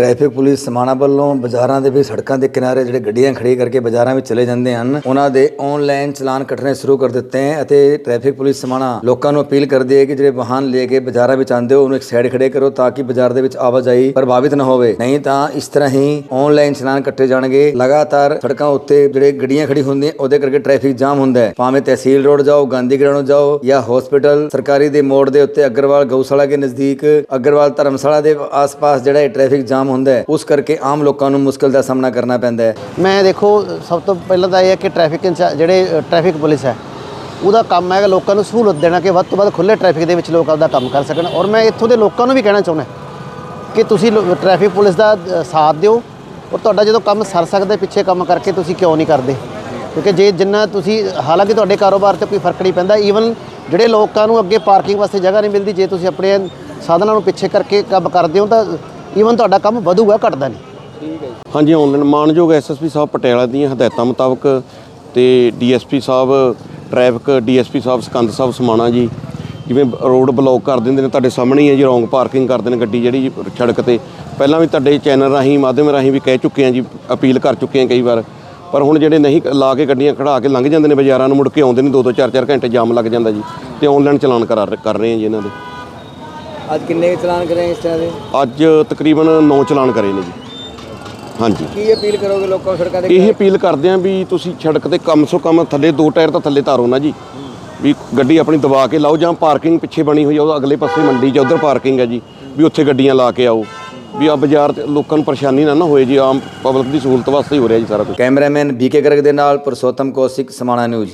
Traffic police Samana ਵੱਲੋਂ ਬਾਜ਼ਾਰਾਂ ਦੇ ਵਿੱਚ ਸੜਕਾਂ ਦੇ ਕਿਨਾਰੇ ਜਿਹੜੇ ਗੱਡੀਆਂ ਖੜੀ ਕਰਕੇ ਬਾਜ਼ਾਰਾਂ ਵਿੱਚ ਚਲੇ ਜਾਂਦੇ ਹਨ, ਉਹਨਾਂ ਦੇ ਆਨਲਾਈਨ ਚਲਾਨ ਕੱਟਣੇ ਸ਼ੁਰੂ ਕਰ ਦਿੱਤੇ ਹਨ ਅਤੇ ਟ੍ਰੈਫਿਕ ਪੁਲਿਸ ਸਮਾਣਾ ਲੋਕਾਂ ਨੂੰ ਅਪੀਲ ਕਰਦੀ ਹੈ ਕਿ ਜਿਹੜੇ ਵਾਹਨ ਲੈ ਕੇ ਬਾਜ਼ਾਰਾਂ ਵਿੱਚ ਆਉਂਦੇ ਹੋ, ਉਹਨੂੰ ਇੱਕ ਸਾਈਡ ਖੜੇ ਕਰੋ ਤਾਂ ਕਿ ਬਾਜ਼ਾਰ ਦੇ ਵਿੱਚ ਆਵਾਜਾਈ ਪ੍ਰਭਾਵਿਤ ਨਾ ਹੋਵੇ। ਨਹੀਂ ਤਾਂ ਇਸ ਤਰ੍ਹਾਂ ਹੀ ਆਨਲਾਈਨ ਚਲਾਨ ਕੱਟੇ ਜਾਣਗੇ। ਲਗਾਤਾਰ ਸੜਕਾਂ ਉੱਤੇ ਜਿਹੜੇ ਗੱਡੀਆਂ ਖੜੀ ਹੁੰਦੀਆਂ, ਉਹਦੇ ਕਰਕੇ ਟ੍ਰੈਫਿਕ ਜਾਮ ਹੁੰਦਾ ਹੈ। ਭਾਵੇਂ ਤਹਿਸੀਲ ਰੋਡ ਜਾਓ ਗਾਂਧੀ ਗਰਾਊਂਡ ਜਾਓ ਜਾਂ ਹਸਪੀਟਲ ਸਰਕਾਰੀ ਦੇ ਮੋੜ ਦੇ ਉੱਤੇ ਅਗਰਵਾਲ ਗਊਸ਼ਾਲਾ ਦੇ ਨਜ਼ਦੀਕ, ਅਗਰਵਾਲ ਧਰਮਸ਼ਾਲਾ ਦੇ ਆਸ-ਪਾਸ ਜਿਹੜਾ ਇਹ ਟ੍ਰੈਫਿਕ ਜਾਮ ਹੁੰਦਾ ਹੈ। ਉਸ ਕਰਕੇ ਆਮ ਲੋਕਾਂ ਨੂੰ ਮੁਸ਼ਕਲ ਦਾ ਸਾਹਮਣਾ ਕਰਨਾ ਪੈਂਦਾ ਹੈ। ਮੈਂ ਦੇਖੋ ਸਭ ਤੋਂ ਪਹਿਲਾਂ ਤਾਂ ਇਹ ਹੈ ਕਿ ਟ੍ਰੈਫਿਕ ਇੰਚਾ- ਜਿਹੜੇ ਅ, ਟ੍ਰੈਫਿਕ ਪੁਲਿਸ ਹੈ ਉਹਦਾ ਕੰਮ ਹੈਗਾ ਲੋਕਾਂ ਨੂੰ ਸਹੂਲਤ ਦੇਣਾ ਕਿ ਵੱਧ ਤੋਂ ਵੱਧ ਖੁੱਲੇ ਟ੍ਰੈਫਿਕ ਦੇ ਵਿੱਚ ਲੋਕ ਆਪਦਾ ਕੰਮ ਕਰ ਸਕਣ। ਔਰ ਮੈਂ ਇੱਥੋਂ ਦੇ ਲੋਕਾਂ ਨੂੰ ਵੀ ਕਹਿਣਾ ਚਾਹੁੰਦਾ ਕਿ ਤੁਸੀਂ ਲੋ- ਟ੍ਰੈਫਿਕ ਪੁਲਿਸ ਦਾ ਸਾਥ ਦਿਓ ਔਰ ਤੁਹਾਡਾ ਜਦੋਂ ਕੰਮ ਸਰ ਸਕਦਾ ਪਿੱਛੇ ਕੰਮ ਕਰਕੇ ਤੁਸੀਂ ਕਿਉਂ ਨਹੀਂ ਕਰਦੇ? ਕਿਉਂਕਿ ਜੇ ਜਿੰਨਾ ਤੁਸੀਂ ਹਾਲਾਂਕਿ ਤੁਹਾਡੇ ਕਾਰੋਬਾਰ ਤੇ ਕੋਈ ਫ਼ਰਕ ਨਹੀਂ ਪੈਂਦਾ ਈਵਨ ਜਿਹੜੇ ਲੋਕਾਂ ਨੂੰ ਅੱਗੇ ਪਾਰਕਿੰਗ ਵਾਸਤੇ ਜਗ੍ਹਾ ਨਹੀਂ ਮਿਲਦੀ ਜੇ ਤੁਸੀਂ ਆਪਣੇ ਸਾਧਨਾਂ ਨੂੰ ਪਿੱਛੇ ਕਰਕੇ ਕੰਮ ਕਰਦੇ ਹੋ ਤਾਂ ਈਵਨ ਤੁਹਾਡਾ ਕੰਮ ਵਧੂਗਾ ਘਟਦਾ ਨਹੀਂ। ਹਾਂਜੀ ਆਨਲਾਈਨ ਮਾਨਯੋਗ ਐਸਐਸਪੀ ਸਾਹਿਬ ਪਟਿਆਲਾ ਦੀਆਂ ਹਦਾਇਤਾਂ ਮੁਤਾਬਕ ਤੇ ਡੀਐਸਪੀ ਸਾਹਿਬ ਟ੍ਰੈਫਿਕ ਡੀਐਸਪੀ ਸਾਹਿਬ ਸਕੰਦ ਸਾਹਿਬ ਸਮਾਣਾ ਜੀ ਜਿਵੇਂ ਰੋਡ ਬਲੌਕ ਕਰ ਦਿੰਦੇ ਨੇ ਤੁਹਾਡੇ ਸਾਹਮਣੇ ਹੀ ਹੈ ਜੀ ਰੋਂਗ ਪਾਰਕਿੰਗ ਕਰਦੇ ਨੇ ਗੱਡੀ ਜਿਹੜੀ ਜੀ ਸੜਕ ਤੇ। ਪਹਿਲਾਂ ਵੀ ਤੁਹਾਡੇ ਚੈਨਲ ਰਾਹੀਂ ਮਾਧਿਅਮ ਰਾਹੀਂ ਵੀ ਕਹਿ ਚੁੱਕੇ ਆ ਜੀ ਅਪੀਲ ਕਰ ਚੁੱਕੇ ਆ ਕਈ ਵਾਰ। ਪਰ ਹੁਣ ਜਿਹੜੇ ਨਹੀਂ ਲਾ ਕੇ ਗੱਡੀਆਂ ਖੜਾ ਕੇ ਲੰਘ ਜਾਂਦੇ ਨੇ ਬਾਜ਼ਾਰਾਂ ਨੂੰ ਮੁੜ ਕੇ ਆਉਂਦੇ ਨੇ ਦੋ ਦੋ ਚਾਰ ਚਾਰ ਘੰਟੇ ਜਾਮ ਲੱਗ ਜਾਂਦਾ ਜੀ ਤੇ ਆਨਲਾਈਨ ਚਲਾਨ ਕਰਾ ਕਰ ਰਹੇ ਆ ਜੀ ਇਹਨਾਂ ਦੇ। ਅੱਜ ਕਿੰਨੇ ਚਲਾਨ ਕਰੇ ਇਸ ਤਰ੍ਹਾਂ ਦੇ? ਅੱਜ ਤਕਰੀਬਨ 9 ਚਲਾਨ ਕਰੇ ਨੇ ਜੀ। ਹਾਂਜੀ। ਕੀ ਅਪੀਲ ਕਰੋਗੇ ਲੋਕਾਂ ਨੂੰ ਸੜਕਾਂ ਇਹ ਅਪੀਲ ਕਰਦੇ ਆਂ ਵੀ ਤੁਸੀਂ ਸੜਕ ਤੇ ਕਮ ਸੋ ਕਮ ਥੱਲੇ ਦੋ ਟਾਇਰ ਤਾਂ ਥੱਲੇ ਧਾਰੋ ਨਾ ਜੀ। ਵੀ ਗੱਡੀ ਆਪਣੀ ਦਬਾ ਕੇ ਲਾਓ ਜਾਂ ਪਾਰਕਿੰਗ ਪਿੱਛੇ ਬਣੀ ਹੋਈ ਆ ਉਹ ਅਗਲੇ ਪਾਸੇ ਮੰਡੀ 'ਚ ਉਧਰ ਪਾਰਕਿੰਗ ਹੈ ਜੀ। ਵੀ ਉੱਥੇ ਗੱਡੀਆਂ ਲਾ ਕੇ ਆਓ। ਵੀ ਆ ਬਾਜ਼ਾਰ 'ਚ ਲੋਕਾਂ ਨੂੰ ਪਰੇਸ਼ਾਨੀ ਨਾ ਨਾ ਹੋਏ ਜੀ ਆਮ ਪਬਲਿਕ ਦੀ ਸਹੂਲਤ ਵਾਸਤੇ ਹੀ ਹੋ ਰਿਹਾ ਜੀ ਸਾਰਾ ਕੁਝ ਕੈਮਰਾਮੈਨ ਬੀਕੇ ਗਰਗ ਦੇ ਨਾਲ ਪੁਰਸ਼ੋਤਮ ਕੌਸ਼ਿਕ ਸਮਾਣਾ ਨਿਊਜ਼।